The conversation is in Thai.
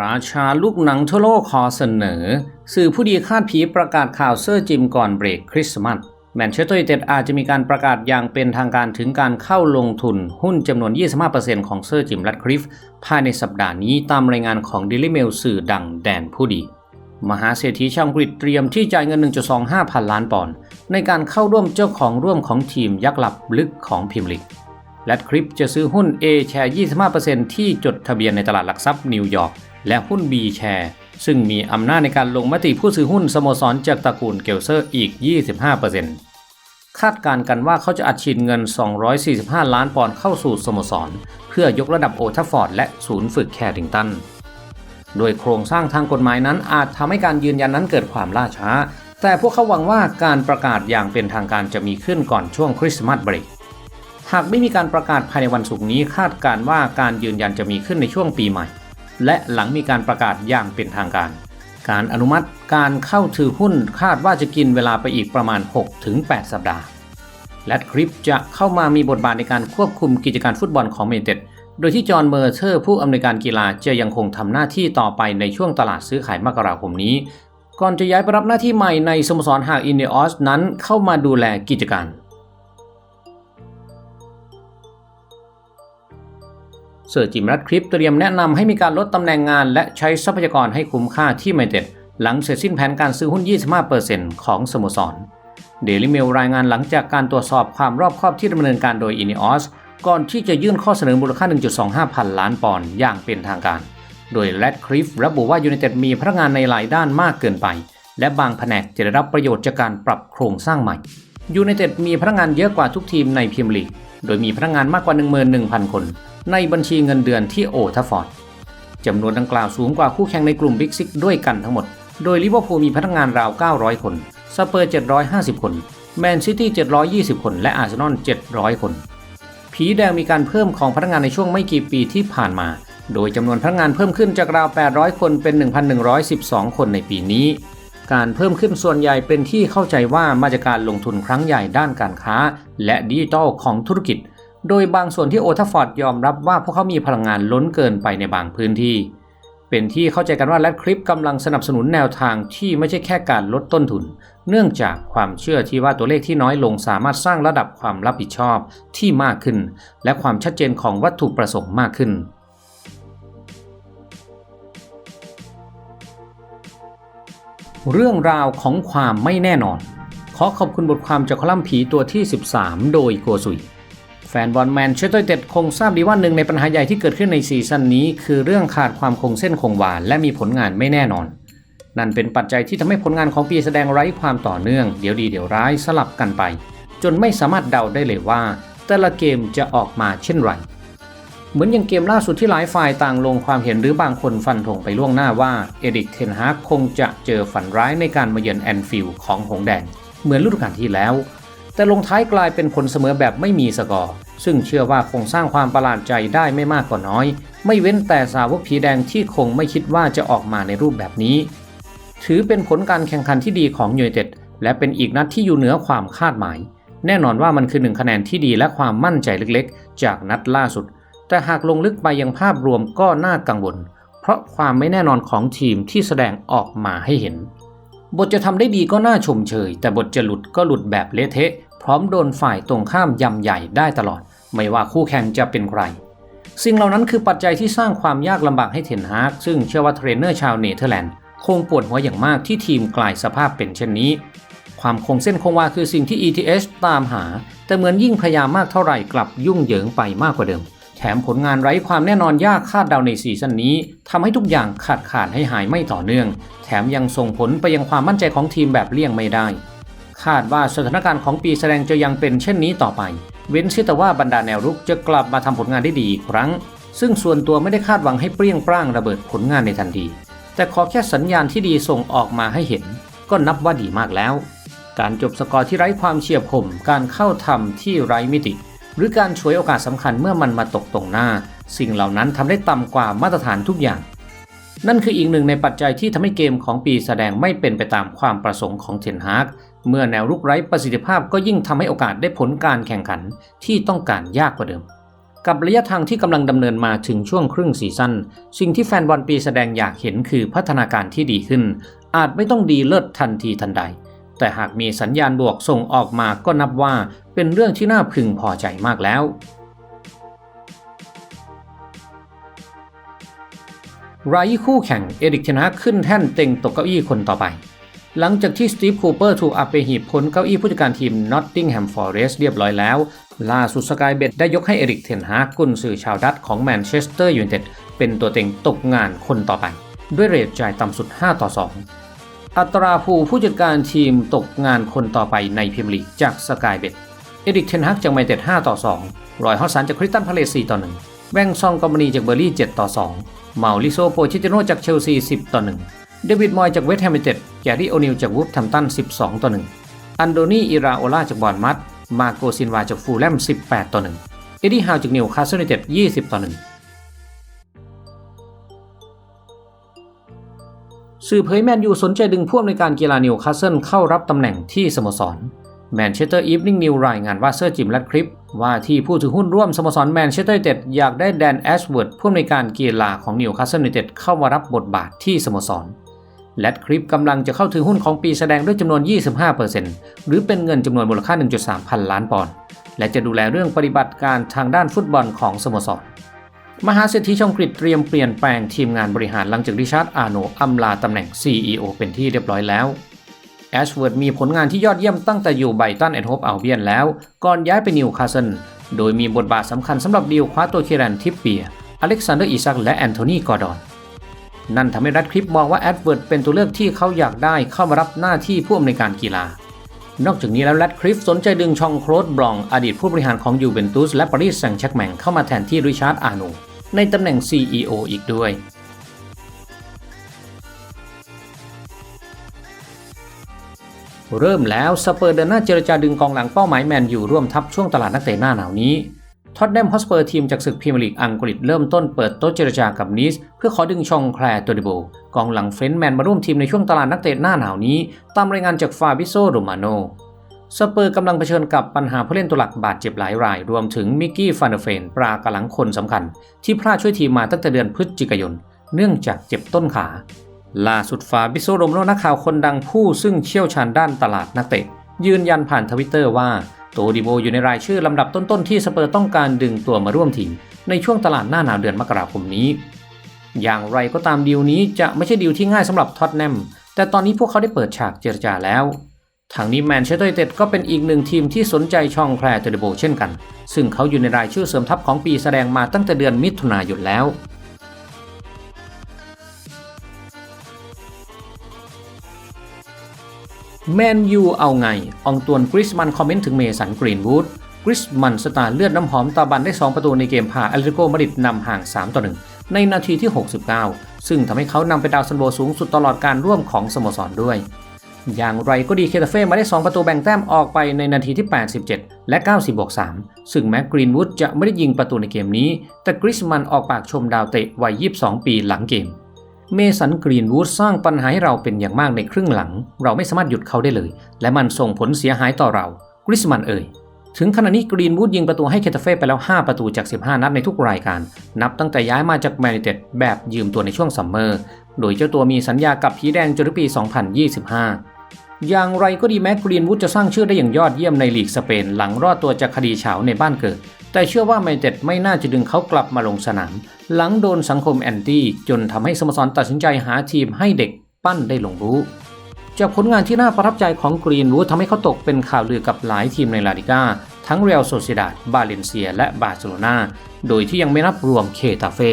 ราชาลูกหนังทั่วโลกขอเสนอ สื่อผู้ดีคาดผีประกาศข่าวเซอร์จิมก่อนเบรกคริสต์มาสแมนเชสเตอร์ยูไนเต็ดอาจจะมีการประกาศอย่างเป็นทางการถึงการเข้าลงทุนหุ้นจำนวน 25%ของเซอร์จิมรัดคริฟภายในสัปดาห์นี้ตามรายงานของ Daily Mail สื่อดังแดนผู้ดี มหาเศรษฐีชาวอังกฤษเตรียมที่จ่ายเงิน 1.25 พันล้านปอนด์ในการเข้าร่วมเจ้าของร่วมของทีมยักษ์หลับลึกของพิมลิก และคริปจะซื้อหุ้น A แชร์ 25%ที่จดทะเบียนในตลาดหลักทรัพย์นิวยอร์ก และหุ้น B แชร์ซึ่งมีอำนาจในการลงมติผู้ซื้อหุ้นสโมสรจากตระกูลเกลเซอร์อีก 25%คาดการณ์กันว่าเขาจะอัดฉีดเงิน 245 ล้านปอนด์เข้าสู่สโมสร เพื่อยกระดับโอทัฟฟอร์ดและศูนย์ฝึกแคริงตัน โดยโครงสร้างทางกฎหมายนั้นอาจทำให้การยืนยันนั้นเกิดความล่าช้า แต่พวกเขาหวังว่าการประกาศอย่างเป็นทางการจะมีขึ้นก่อนช่วงคริสต์มาสเบรก หากไม่มีการประกาศภายในวันศุกร์นี้คาดการว่าการยืนยันจะมีขึ้นในช่วงปีใหม่ และหลังมีการประกาศอย่างเป็นทางการ การอนุมัติการเข้าถือหุ้นคาดว่าจะกินเวลาไปอีกประมาณ 6-8 สัปดาห์ และคริปจะเข้ามามีบทบาทในการควบคุมกิจการฟุตบอลของเมเต็ดโดยที่จอห์นเมอร์เทอร์ผู้อำนวยการกีฬาจะยังคงทำหน้าที่ต่อไปในช่วงตลาดซื้อขายมกราคมนี้ ก่อนจะย้ายไปรับหน้าที่ใหม่ในสโมสรหากอินเนอสนั้นเข้ามาดูแลกิจการ เซอร์จิมรัดคลิปเตรียมแนะนำให้มีการลดตำแหน่งงาน และใช้ทรัพยากรให้คุ้มค่าที่ไม่เด็ด หลังเสร็จสิ้นแผนการซื้อหุ้น 25%ของสโมสรเดลิเมลรายงานหลังจากการตรวจสอบความรอบคอบที่ดำเนินการโดยอินิออสก่อนที่จะยื่นข้อเสนอมูลค่า 1.25 พันล้านปอนด์อย่างเป็นทางการ โดยแรดคลิฟระบุว่ายูไนเต็ดมีพนักงานในหลายด้านมากเกินไป และบางแผนกจะได้รับประโยชน์จากการปรับโครงสร้างใหม่ยูไนเต็ดมีพนักงานเยอะกว่าทุกทีมในพรีเมียร์ลีก โดยมีพนักงานมากกว่า 11,000 คน ในบัญชีเงินเดือนที่โอทัฟฟอร์ดจำนวนดังกล่าวสูงกว่าคู่แข่งในกลุ่มบิ๊กซิกด้วยกันทั้งหมด โดยลิเวอร์พูลมีพนักงานราว 900 คน สเปอร์ 750 คน แมนซิตี้ 720 คน และอาร์เซนอล 700 คน ผีแดงมีการเพิ่มของพนักงานในช่วงไม่กี่ปีที่ผ่านมา โดยจำนวนพนักงานเพิ่มขึ้นจากราว 800 คนเป็น 1,112 คนในปีนี้ การเพิ่มขึ้นส่วนใหญ่เป็นที่เข้าใจว่ามาจากการลงทุนครั้งใหญ่ด้านการค้า และดิจิทัลของธุรกิจ โดยบางส่วนที่โอทัฟฟอร์ดยอมรับว่าพวกเขามีพลังงานล้นเกินไปในบางพื้นที่ เป็นที่เข้าใจกันว่าแรดคลิปกำลังสนับสนุนแนวทางที่ไม่ใช่แค่การลดต้นทุน เนื่องจากความเชื่อที่ว่าตัวเลขที่น้อยลงสามารถสร้างระดับความรับผิดชอบที่มากขึ้น และความชัดเจนของวัตถุประสงค์มากขึ้นเรื่องราวของความไม่แน่นอน ขอขอบคุณบทความจากคอลัมน์ผีตัวที่ 13 โดยโกซุย แฟนบอลแมนเชสเตอร์ยูไนเต็ดคงทราบดีว่าหนึ่งในปัญหาใหญ่ที่เกิดขึ้นในซีซั่นนี้คือเรื่องขาดความคงเส้นคงวาและมีผลงานไม่แน่นอน นั่นเป็นปัจจัยที่ทำให้ผลงานของปีแสดงไร้ความต่อเนื่อง เดี๋ยวดีเดี๋ยวร้ายสลับกันไป จนไม่สามารถเดาได้เลยว่า แต่ละเกมจะออกมาเช่นไร เหมือนอย่างเกมล่าสุดที่หลายฝ่ายต่างลงความเห็นหรือบางคนฟันธงไปล่วงหน้าว่าเอริกเทนฮากคงจะเจอฝันร้ายในการมาเยือนแอนฟิลด์ของหงแดงเหมือนฤดูกาลที่แล้ว แต่ลงท้ายกลายเป็นผลเสมอแบบไม่มีสกอร์ ซึ่งเชื่อว่าคงสร้างความประหลาดใจได้ไม่มากก็น้อย ไม่เว้นแต่สาวกผีแดงที่คงไม่คิดว่าจะออกมาในรูปแบบนี้ ถือเป็นผลการแข่งขันที่ดีของยูไนเต็ดและเป็นอีกนัดที่อยู่เหนือความคาดหมาย แน่นอนว่ามันคือหนึ่งคะแนนที่ดีและความมั่นใจเล็กๆ จากนัดล่าสุด แต่หากลงลึกไปยังภาพรวมก็น่ากังวล เพราะความไม่แน่นอนของทีมที่แสดงออกมาให้เห็น บทจะทำได้ดีก็น่าชมเชย แต่บทจะหลุดก็หลุดแบบเละเทะ พร้อมโดนฝ่ายตรงข้ามยำใหญ่ได้ตลอด ไม่ว่าคู่แข่งจะเป็นใคร สิ่งเหล่านั้นคือปัจจัยที่สร้างความยากลำบากให้เทนฮากซึ่งเชื่อว่าเทรนเนอร์ชาวเนเธอร์แลนด์คงปวดหัวอย่างมากที่ทีมกลายสภาพเป็นเช่นนี้ ความคงเส้นคงวาคือสิ่งที่ ETH ตามหา แต่เหมือนยิ่งพยายามมากเท่าไหร่กลับยุ่งเหยิงไปมากกว่าเดิม แถมผลงานไร้ความแน่นอนยากคาดเดาในซีซั่นนี้ทำให้ทุกอย่างขาดขาดให้หายไม่ต่อเนื่อง แถมยังส่งผลไปยังความมั่นใจของทีมแบบเลี่ยงไม่ได้ คาดว่าสถานการณ์ของปีแสดงจะยังเป็นเช่นนี้ต่อไป เว้นเสียแต่ว่าบรรดาแนวรุกจะกลับมาทำผลงานได้ดีอีกครั้ง ซึ่งส่วนตัวไม่ได้คาดหวังให้เปรี้ยงปร้างระเบิดผลงานในทันที แต่ขอแค่สัญญาณที่ดีส่งออกมาให้เห็น ก็นับว่าดีมากแล้ว การจบสกอร์ที่ไร้ความเฉียบคมการเข้าทำที่ไร้มิติ หรือการฉวยโอกาสสำคัญเมื่อมันมาตกตรงหน้า สิ่งเหล่านั้นทำได้ต่ำกว่ามาตรฐานทุกอย่าง นั่นคืออีกหนึ่งในปัจจัยที่ทำให้เกมของปีแสดงไม่เป็นไปตามความประสงค์ของเทนฮากเมื่อแนวรุกไร้ประสิทธิภาพก็ยิ่งทำให้โอกาสได้ผลการแข่งขันที่ต้องการยากกว่าเดิม กับระยะทางที่กำลังดำเนินมาถึงช่วงครึ่งซีซั่นสิ่งที่แฟนบอลปีแสดงอยากเห็นคือพัฒนาการที่ดีขึ้น อาจไม่ต้องดีเลิศทันทีทันใด แต่หากมีสัญญาณบวกส่งออกมาก็นับว่าเป็นเรื่องที่น่าพึงพอใจมากแล้ว รายคู่แข่งเอริกเทนฮากขึ้นแท่นเต็งตกเก้าอี้คนต่อไป หลังจากที่สตีฟคูเปอร์ถูกอัปเปหีบพ้นเก้าอี้ผู้จัดการทีมนอตติงแฮมฟอร์เรสเรียบร้อยแล้ว ล่าสุดสกายเบดได้ยกให้เอริกเทนฮากกุนสื่อชาวดัตช์ของแมนเชสเตอร์ยูไนเต็ดเป็นตัวเต็งตกงานคนต่อไป ด้วยเรทจ่ายต่ำสุด 5 ต่อ 2 อัตราภูผู้จัดการทีมตกงานคนต่อไปในพรีเมียร์ลีกจากสกายเบดเอริกเทนฮากจากไมเต็ด5ต่อ 2 รอยฮอสันจากคริสตันพาเลส4ต่อ 1แบงซองกอมบานีจากเบอร์ลี่ 7 ต่อ 2 เมาลิโซโปชิติโนจากเชลซี 10 ต่อ 1 เดวิดมอยจากเวสต์แฮมยูไนเต็ดแกรี่โอนิลจากวูฟแฮมตัน 12 ต่อ 1 อันโดนีอิราโอลาจากบอร์นมัดมาโกซินวาจากฟูลแลม 18 ต่อ 1 เอ็ดดี้ฮาวจากนิวคาสเซิลยูไนเต็ด 20 ต่อ 1 สื่อเผยแมนยูสนใจดึงผู้อำนวยการกีฬานิวคาสเซิลเข้ารับตำแหน่งที่สโมสรแมนเชสเตอร์อีฟนิงนิวรายงานว่าเซอร์จิมแรดคลิป ว่าที่ผู้ถือหุ้นร่วมสโมสรแมนเชสเตอร์ยูไนเต็ดอยากได้แดนแอชเวิร์ดผู้อำนวยการกีฬาของนิวคาสเซิลยูไนเต็ดเข้ามารับบทบาทที่สโมสรแลดคลิปกำลังจะเข้าถือหุ้นของปีแสดงด้วยจำนวน 25%หรือเป็นเงินจำนวนมูลค่า 1.3 พันล้านปอนด์และจะดูแลเรื่องปฏิบัติการทางด้านฟุตบอลของสโมสร มหาเศรษฐีชองกฤษเตรียมเปลี่ยนแปลงทีมงานบริหารหลังจากริชาร์ดอาโนอำลาตำแหน่ง CEO เป็นที่เรียบร้อยแล้วแอชเวิร์ดมีผลงานที่ยอดเยี่ยมตั้งแต่อยู่ไบตันแอนด์โฮปอัลเบียนแล้ว ก่อนย้ายไปนิวคาสเซิลโดยมีบทบาทสำคัญสำหรับดีลคว้าตัวเครันทิปเปีย อเล็กซานเดอร์อิซักและแอนโทนีกอร์ดอน นั่นทำให้รัดคลิปมองว่าแอดเวิร์ดเป็นตัวเลือกที่เขาอยากได้เข้ามารับหน้าที่ผู้อำนวยการกีฬา นอกจากนี้แล้วแรดคลิฟสนใจดึงชองโครดบลอง อดีตผู้บริหารของยูเวนตุสและปารีสแซงต์แชร์กแมงเข้ามาแทนที่ริชาร์ดอาโน ในตำแหน่ง CEO อีกด้วย เริ่มแล้วสเปอร์เดินหน้าเจรจาดึงกองหลังเป้าหมายแมนยูร่วมทัพช่วงตลาดนักเตะหน้าหนาวนี้ท็อตแนมฮอสเปอร์ทีมจากศึกพรีเมียร์ลีกอังกฤษเริ่มต้นเปิดโต๊ะเจรจากับนิส เพื่อขอดึงชองแคลร์ตัวดิโบกองหลังเฟรนท์แมนมาร่วมทีมในช่วงตลาดนักเตะหน้าหนาวนี้ ตามรายงานจากฟาบิโซโรมาโน สเปอร์กำลังเผชิญกับปัญหาผู้เล่นตัวหลักบาดเจ็บหลายราย รวมถึงมิกกี้ฟานเดเฟน ปรากำลังคนสำคัญ ที่พลาดช่วยทีมมาตั้งแต่เดือนพฤศจิกายน เนื่องจากเจ็บต้นขา ล่าสุดฟาบิโซโรมโนนักข่าวคนดังผู้ซึ่งเชี่ยวชาญด้านตลาดนักเตะ ยืนยันผ่านทวิตเตอร์ว่าโตดิโบอยู่ในรายชื่อลำดับต้นๆที่สเปอร์ต้องการดึงตัวมาร่วมทีมในช่วงตลาดหน้าหนาวเดือนมกราคมนี้ อย่างไรก็ตามดีลนี้จะไม่ใช่ดีลที่ง่ายสำหรับท็อตแนมแต่ตอนนี้พวกเขาได้เปิดฉากเจรจาแล้ว ทางนี้แมนเชสเตอร์ยูไนเต็ดก็เป็นอีกหนึ่งทีมที่สนใจช่องแคลร์เตอร์โบเช่นกัน ซึ่งเขาอยู่ในรายชื่อเสริมทัพของปีแสดงมาตั้งแต่เดือนมิถุนายนแล้วแมนยูเอาไงอองตวนกริสมันคอมเมนต์ถึงเมสันกรีนวูดกริสมันสตาร์เลือดน้ำหอมตาบันได้ 2 ประตูในเกมพาแอตเลติโกมาดริดนำห่าง 3 ต่อ 1 ในนาทีที่ 69 ซึ่งทำให้เขานำไปดาวซันโบสูงสุดตลอดการร่วมของสโมสรด้วย อย่างไรก็ดีเคตาเฟ่มาได้ 2 ประตูแบ่งแต้มออกไปในนาทีที่ 87 และ 90บวก3ซึ่งแม้กรีนวูดจะไม่ได้ยิงประตูในเกมนี้ แต่กริสมันออกปากชมดาวเตะวัย 22 ปีหลังเกม เมสันกรีนวูดสร้างปัญหาให้เราเป็นอย่างมากในครึ่งหลัง เราไม่สามารถหยุดเขาได้เลย และมันส่งผลเสียหายต่อเรากริสมันเอ่ยถึงขณะนี้กรีนวูดยิงประตูให้เคตาเฟ่ไปแล้ว 5 ประตูจาก 15 นัดในทุกรายการ นับตั้งแต่ย้ายมาจากแมนเต็ดแบบยืมตัวในช่วงซัมเมอร์ โดยเจ้าตัวมีสัญญากับผีแดงจนถึงปี 2025 อย่างไรก็ดีแม้กรีนวูดจะสร้างชื่อได้อย่างยอดเยี่ยมในลีกสเปน หลังรอดตัวจากคดีเฉาในบ้านเกิด แต่เชื่อว่าแมนเต็ดไม่น่าจะดึงเขากลับมาลงสนาม หลังโดนสังคมแอนตี้จนทำให้สโมสรตัดสินใจหาทีมให้เด็กปั้นได้ลงรู้ จากผลงานที่น่าประทับใจของกรีนวูดทำให้เขาตกเป็นข่าวลือกับหลายทีมในลาลิก้าทั้งเรอัลโซเซดาดบาเลนเซีย และบาร์เซโลนาโดยที่ยังไม่นับรวมเคตาเฟ่